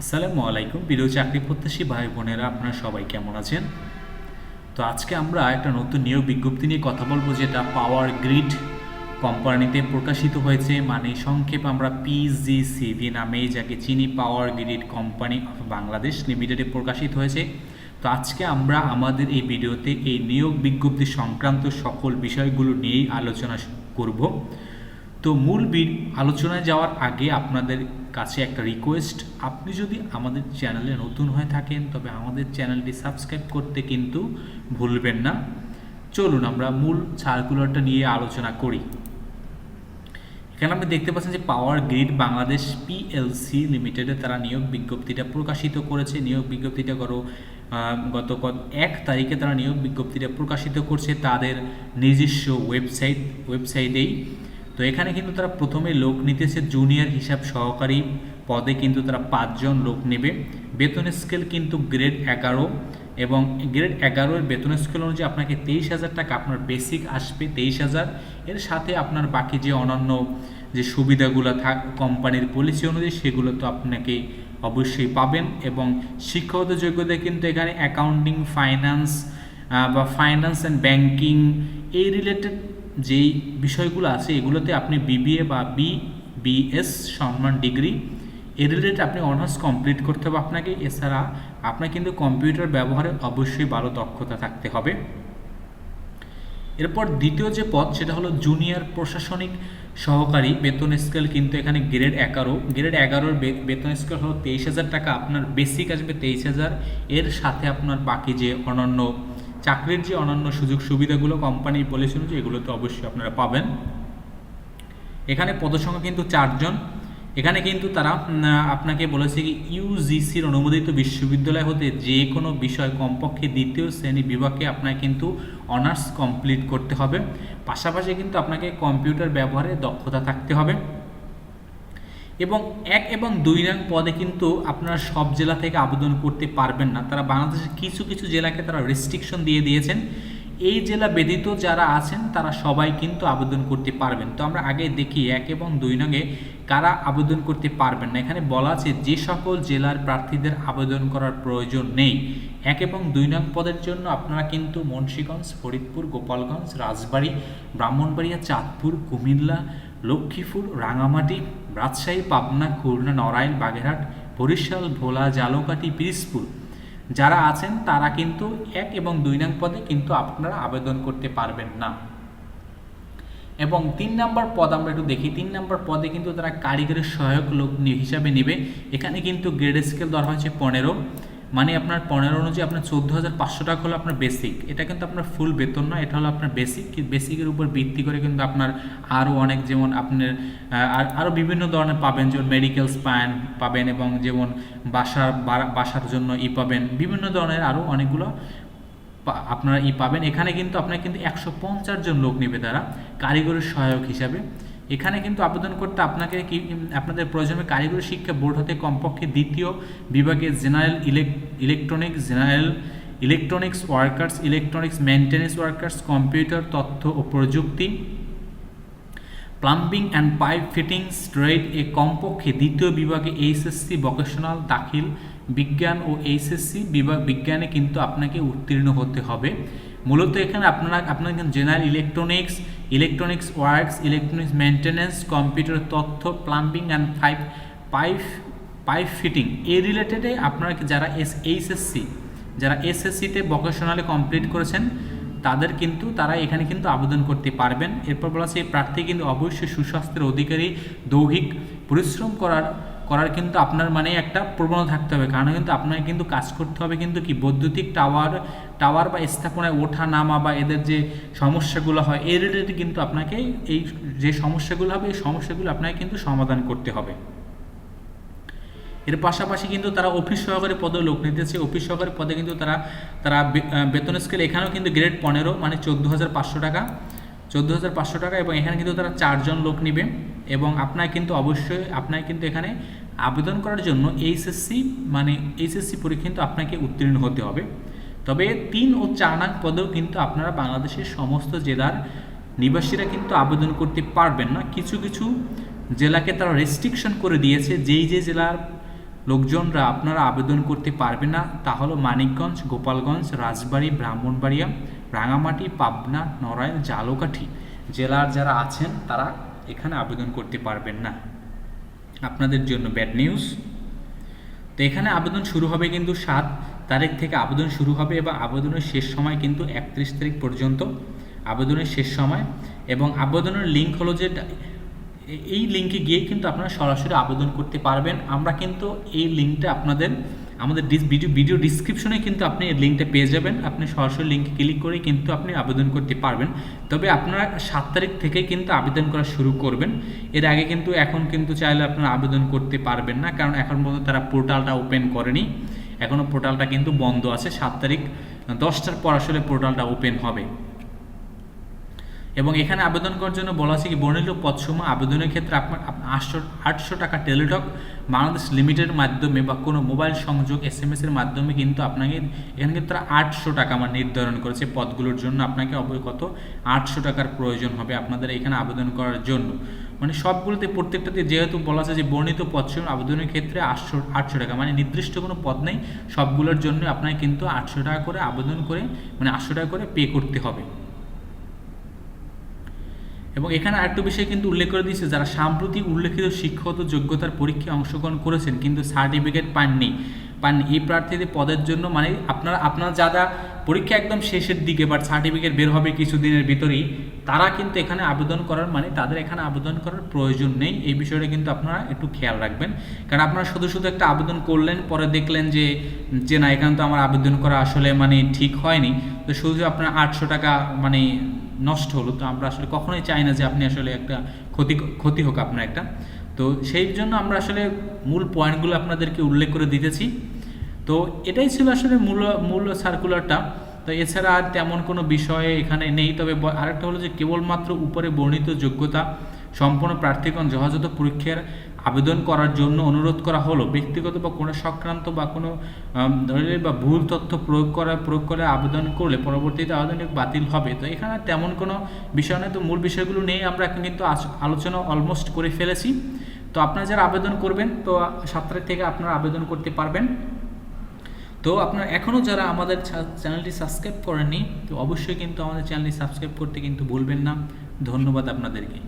আসসালামু আলাইকুম, প্রিয় চাকরি প্রত্যাশী ভাই বোনেরা, আপনারা সবাই কেমন আছেন? তো আজকে আমরা একটা নতুন নিয়োগ বিজ্ঞপ্তি নিয়ে কথা বলব, যেটা পাওয়ার গ্রিড কোম্পানিতে প্রকাশিত হয়েছে। মানে সংক্ষেপ আমরা পিজিসিভি নামে যাকে চিনি power grid company of Bangladesh লিমিটেডে প্রকাশিত হয়েছে। তো আজকে আমরা আমাদের এই ভিডিওতে এই নিয়োগ বিজ্ঞপ্তি সংক্রান্ত সকল বিষয়গুলো নিয়েই আলোচনা করব। তো মূল আলোচনায় যাওয়ার আগে আপনাদের কাছে একটা রিকোয়েস্ট আপনি যদি আমাদের চ্যানেলে নতুন হয়ে থাকেন, তবে আমাদের চ্যানেলটি সাবস্ক্রাইব করতে কিন্তু ভুলবেন না। চলুন আমরা মূল সার্কুলারটা নিয়ে আলোচনা করি। এখানে আপনি দেখতে পাচ্ছেন যে পাওয়ার গ্রিড বাংলাদেশ পিএলসি লিমিটেডে তারা নিয়োগ বিজ্ঞপ্তিটা প্রকাশিত করেছে। নিয়োগ বিজ্ঞপ্তিটা গত গত এক তারিখে তারা নিয়োগ বিজ্ঞপ্তিটা প্রকাশিত করছে তাদের নিজস্ব ওয়েবসাইট ওয়েবসাইটেই তো এখানে কিন্তু তারা প্রথমে লোক নিতেছে জুনিয়র হিসাব সহকারী পদে কিন্তু তারা পাঁচজন লোক নেবে। বেতন স্কেল কিন্তু গ্রেড এগারো এবং গ্রেড এগারোর বেতন স্কেল অনুযায়ী আপনাকে তেইশ হাজার টাকা আপনার বেসিক আসবে তেইশ হাজার। এর সাথে আপনার বাকি যে অন্যান্য যে সুবিধাগুলো থাক কোম্পানির পলিসি অনুযায়ী সেগুলো তো আপনাকে অবশ্যই পাবেন এবং শিক্ষাগত যোগ্যতা কিন্তু এখানে অ্যাকাউন্টিং ফাইন্যান্স বা ফাইন্যান্স অ্যান্ড ব্যাংকিং এই রিলেটেড যেই বিষয়গুলো আছে, এগুলোতে আপনি বিবিএ বা বি বিএস সম্মান ডিগ্রি, এ রিলেটেড আপনি অনার্স কমপ্লিট করতে হবে আপনাকে। এছাড়া আপনার কিন্তু কম্পিউটার ব্যবহারে অবশ্যই ভালো দক্ষতা থাকতে হবে। এরপর দ্বিতীয় যে পদ, সেটা হলো জুনিয়র প্রশাসনিক সহকারী। বেতন স্কেল কিন্তু এখানে গ্রেড এগারো। গ্রেড এগারোর বেতন স্কেল হলো তেইশ হাজার টাকা। আপনার বেসিক আসবে তেইশ হাজার। এর সাথে আপনার বাকি যে অনন্য চাকরির যে অনন্য সুযোগ সুবিধাগুলো কোম্পানি পলিসি অনুযায়ী এগুলো তো অবশ্যই আপনারা পাবেন। এখানে পদসংখ্যা কিন্তু চারজন। এখানে কিন্তু তারা আপনাকে বলেছে কি ইউজিসির অনুমোদিত বিশ্ববিদ্যালয় হতে যে কোনো বিষয় কমপক্ষে দ্বিতীয় শ্রেণি বিভাগে আপনাকে কিন্তু অনার্স কমপ্লিট করতে হবে। পাশাপাশি কিন্তু আপনাকে কম্পিউটার ব্যবহারে দক্ষতা থাকতে হবে। এবং এক এবং দুই নং পদে কিন্তু আপনারা সব জেলা থেকে আবেদন করতে পারবেন না। তারা বাংলাদেশের কিছু কিছু জেলাকে তারা রেস্ট্রিকশন দিয়ে দিয়েছেন। এই জেলা ব্যতীত যারা আছেন, তারা সবাই কিন্তু আবেদন করতে পারবেন। তো আমরা আগে দেখি এক এবং দুই নঙে কারা আবেদন করতে পারবেন না। এখানে বলা আছে, যে সকল জেলার প্রার্থীদের আবেদন করার প্রয়োজন নেই। এক এবং দুই নং পদের জন্য আপনারা কিন্তু মুন্সীগঞ্জ, ফরিদপুর, গোপালগঞ্জ, রাজবাড়ী, ব্রাহ্মণবাড়িয়া, চাঁদপুর, কুমিল্লা লক্ষ্মীপুর, রাঙামাটি, রাজশাহী, পাবনা, খুলনা নড়াইল বাগেরহাট, বরিশাল, ভোলা জালকাঠি পিরিজপুর। যারা আছেন, তারা কিন্তু এক এবং দুই নং পদে কিন্তু আপনারা আবেদন করতে পারবেন না। এবং তিন নম্বর পদ আমরা একটু দেখি। তিন নম্বর পদে কিন্তু তারা কারিগরের সহায়ক লোক হিসাবে নেবে। এখানে কিন্তু গ্রেড স্কেল ধরা হয়েছে পনেরো। মানে আপনার পনেরো অনুযায়ী আপনার চোদ্দ হাজার পাঁচশো টাকা হলো আপনার বেসিক এটা কিন্তু আপনার ফুল বেতন নয় এটা হলো আপনার বেসিক বেসিকের উপর ভিত্তি করে কিন্তু আপনার আরও অনেক যেমন আপনার আর আরও বিভিন্ন ধরনের পাবেন, যেমন মেডিকেল স্প্যান পাবেন এবং যেমন বাসার বাসার জন্য ই পাবেন। বিভিন্ন ধরনের আরও অনেকগুলো আপনারা ই পাবেন। এখানে কিন্তু আপনার কিন্তু একশো পঞ্চাশ জন লোক নেবে তারা কারিগরের সহায়ক হিসাবে। এখানে কিন্তু আবেদন করতে আপনাকে কি, আপনাদের প্রয়োজনে কারিগরি শিক্ষা বোর্ড হতে কমপক্ষে দ্বিতীয় বিভাগে general electronics general electronics workers, electronics maintenance workers, computer, তথ্য ও প্রযুক্তি, plumbing and pipe fittings trade এ কমপক্ষে দ্বিতীয় বিভাগে এইচএসসি ভোকেশনাল, দাখিল বিজ্ঞান ও এইচএসসি বিভাগ বিজ্ঞানে কিন্তু আপনাকে উত্তীর্ণ হতে হবে। মূলত এখানে আপনারা, আপনার এখানে general electronics electronics works electronics maintenance computer তথ্য plumbing and pipe pipe pipe fitting এই রিলেটেডে আপনারা যারা এস, এইচএসসি, যারা এসএসসিতে ভোকেশনালে কমপ্লিট করেছেন, তাদের কিন্তু তারা এখানে কিন্তু আবেদন করতে পারবেন। এরপর বলা আছে, এই প্রার্থী কিন্তু অবশ্যই সুস্বাস্থ্যের অধিকারী, দৈহিক পরিশ্রম করার করার কিন্তু আপনার মানে একটা প্রবণতা থাকতে হবে। কারণ কিন্তু আপনাকে কিন্তু কাজ করতে হবে কিন্তু কি? বৈদ্যুতিক টাওয়ার টাওয়ার বা স্থাপনায় ওঠা, নামা বা এদের যে সমস্যাগুলো হয় এই রিলেটেড কিন্তু আপনাকে এই যে সমস্যাগুলো হবে, এই সমস্যাগুলো আপনাকে কিন্তু সমাধান করতে হবে। এর পাশাপাশি কিন্তু তারা অফিস সহকারী পদে লোক নিতেছে। অফিস সহকারী পদে কিন্তু তারা তারা বেতন স্কেল এখানেও কিন্তু গ্রেড পনেরো মানে চোদ্দ হাজার পাঁচশো টাকা। চোদ্দ হাজার পাঁচশো টাকা এবং এখানে কিন্তু তারা চারজন লোক নেবে। এবং আপনার কিন্তু অবশ্যই আপনার কিন্তু এখানে আবেদন করার জন্য এইচএসসি মানে এইচএসসি পরীক্ষা কিন্তু আপনাকে উত্তীর্ণ হতে হবে। তবে তিন ও চার নাং পদেও কিন্তু আপনারা বাংলাদেশের সমস্ত জেলার নিবাসীরা কিন্তু আবেদন করতে পারবেন না। কিছু কিছু জেলাকে তারা রেস্ট্রিকশন করে দিয়েছে, যেই যে জেলার লোকজনরা আপনারা আবেদন করতে পারবে না, তা হলো মানিকগঞ্জ, গোপালগঞ্জ, রাজবাড়ী, ব্রাহ্মণবাড়িয়া, রাঙামাটি, পাবনা, নড়াইল জালকাঠি জেলার যারা আছেন তারা এখানে আবেদন করতে পারবেন না। আপনাদের জন্য ব্যাড নিউজ তো এখানে আবেদন শুরু হবে কিন্তু সাত তারিখ থেকে আবেদন শুরু হবে এবং আবেদনের শেষ সময় কিন্তু একত্রিশ তারিখ পর্যন্ত আবেদনের শেষ সময় এবং আবেদনের লিঙ্ক হলো যে এই লিঙ্কে গিয়ে কিন্তু আপনারা সরাসরি আবেদন করতে পারবেন। আমরা কিন্তু এই লিঙ্কটা আপনাদের আমাদের ভিডিও ভিডিও ডিসক্রিপশনে কিন্তু আপনি লিঙ্কটা পেয়ে যাবেন। আপনি সরাসরি লিঙ্কে ক্লিক করে কিন্তু আপনি আবেদন করতে পারবেন। তবে আপনারা সাত তারিখ থেকে কিন্তু আবেদন করা শুরু করবেন। এর আগে কিন্তু, এখন কিন্তু চাইলে আপনারা আবেদন করতে পারবেন না, কারণ এখন পর্যন্ত তারা পোর্টালটা ওপেন করেনি। এখনও পোর্টালটা কিন্তু বন্ধ আছে সাত তারিখ। দশটার পর আসলে পোর্টালটা ওপেন হবে। এবং এখানে আবেদন করার জন্য বলা আছে কি, বর্ণিত পদসমূহ আবেদনের ক্ষেত্রে আপনার আটশো আটশো টাকা টেলিটক, বাংলাদেশ লিমিটেডের মাধ্যমে বা কোনো মোবাইল সংযোগ এস এম এর মাধ্যমে কিন্তু আপনাকে এখানে কিন্তু তারা আটশো টাকা আমার নির্ধারণ করেছে পদগুলোর জন্য। আপনাকে অবগত আটশো টাকার প্রয়োজন হবে আপনাদের এখানে আবেদন করার জন্য। মানে সবগুলোতে প্রত্যেকটাতে যেহেতু বলা আছে যে বর্ণিত পদসমূহ আবেদনের ক্ষেত্রে আটশো আটশো টাকা মানে নির্দিষ্ট কোনো পদ নেই। সবগুলোর জন্য আপনাকে কিন্তু আটশো টাকা করে আবেদন করে মানে আটশো টাকা করে পে করতে হবে। এবং এখানে আরেকটু বিষয় কিন্তু উল্লেখ করে দিয়েছে, যারা সাম্প্রতিক উল্লেখিত শিক্ষাগত যোগ্যতার পরীক্ষায় অংশগ্রহণ করেছেন কিন্তু সার্টিফিকেট পাননি। পাননি। এই প্রার্থীদের পদের জন্য মানে আপনারা আপনারা যারা পরীক্ষা একদম শেষের দিকে বাট সার্টিফিকেট বের হবে কিছুদিনের ভিতরেই, তারা কিন্তু এখানে আবেদন করার মানে তাদের এখানে আবেদন করার প্রয়োজন নেই। এই বিষয়টা কিন্তু আপনারা একটু খেয়াল রাখবেন। কারণ আপনারা শুধু শুধু একটা আবেদন করলেন, পরে দেখলেন যে যে না, এখানে তো আমার আবেদন করা আসলে মানে ঠিক হয়নি। তো শুধু আপনার আটশো টাকা মানে নষ্ট হলো। তো আমরা আসলে কখনোই চাই না যে আপনি আসলে একটা ক্ষতি ক্ষতি হোক আপনার একটা। তো সেই জন্য আমরা আসলে মূল পয়েন্টগুলো আপনাদেরকে উল্লেখ করে দিতেছি। তো এটাই ছিল আসলে মূল মূল সার্কুলারটা তো এছাড়া আর তেমন কোনো বিষয়ে এখানে নেই। তবে আরেকটা হলো যে কেবলমাত্র উপরে বর্ণিত যোগ্যতা সম্পন্ন প্রার্থীগণ যথাযথ পরীক্ষার আবেদন করার জন্য অনুরোধ করা হলো। ব্যক্তিগত বা কোনো সংক্রান্ত বা কোনো আম, বা ভুল তথ্য প্রয়োগ করা প্রয়োগ করে আবেদন করলে পরবর্তীতে আবেদন বাতিল হবে। তো এখানে তেমন কোনো বিষয় নেই তো মূল বিষয়গুলো নিয়ে আমরা এখন কিন্তু আলোচনা অলমোস্ট করে ফেলেছি। তো আপনারা যারা আবেদন করবেন তো সাত তারিখ থেকে আপনারা আবেদন করতে পারবেন। তো আপনারা এখনও যারা আমাদের চ্যানেলটি সাবস্ক্রাইব করেননি তো অবশ্যই কিন্তু আমাদের চ্যানেলটি সাবস্ক্রাইব করতে কিন্তু ভুলবেন না। ধন্যবাদ আপনাদেরকে।